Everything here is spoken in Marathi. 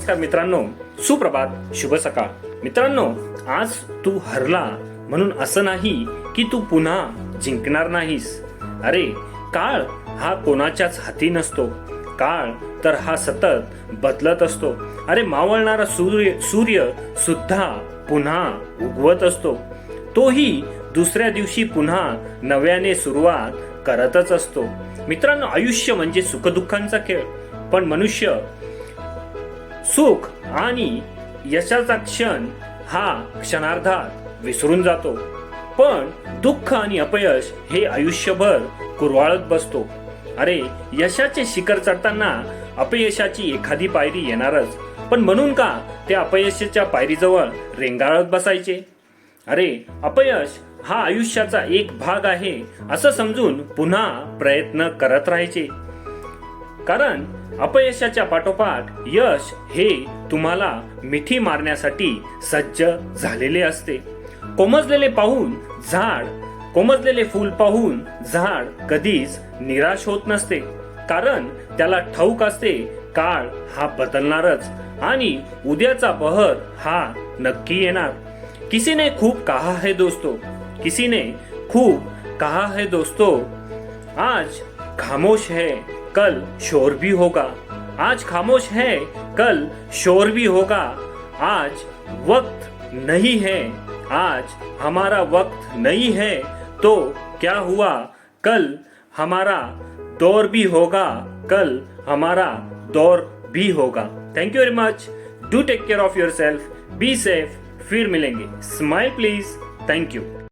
नमस्कार मित्रांनो. सुप्रभात. शुभ सकाळ. मित्रांनो आज तू हरला म्हणून असं नाही की तू पुन्हा जिंकणार नाहीस. अरे काळ हा कोणाच्याच हाती नसतो. काळ तर हा सतत बदलत असतो. अरे मावळणारा सूर्य सूर्य सुद्धा पुन्हा उगवत असतो. तोही दुसऱ्या दिवशी पुन्हा नव्याने सुरुवात करतच असतो. मित्रांनो आयुष्य म्हणजे सुखदुःखांचा खेळ. पण मनुष्य सुख आणि यशाचा क्षण हा क्षणार्धात विसरून जातो. पण दुःख आणि अपयश हे आयुष्यभर कुरवाळत बसतो. अरे यशाचे शिखर चढताना अपयशाची एखादी पायरी येणारच. पण म्हणून का त्या अपयशाच्या पायरीजवळ रेंगाळत बसायचे? अरे अपयश हा आयुष्याचा एक भाग आहे असं समजून पुन्हा प्रयत्न करत राहायचे. कारण अपयशाच्या पाठोपाठ यश हे तुम्हाला मिठी मारण्यासाठी सज्ज झालेले असते. कोमजलेले पाहून झाड कोमजलेले फूल पाहून झाड कधीच निराश होत नसते. कारण त्याला ठाऊक असते काळ हा बदलणारच आणि उद्याचा बहर हा नक्की येणार. किसीने खूप कहा है दोस्तों किसीने खूप कहा है दोस्तों आज खामोश है. कल शोर भी होगा। आज खामोश है, कल शोर भी होगा। आज वक्त नहीं है, आज हमारा वक्त नहीं है। तो क्या हुआ? कल हमारा दौर भी होगा, कल हमारा दौर भी होगा। Thank you very much do take care of yourself be safe फिर मिलेंगे। Smile please thank you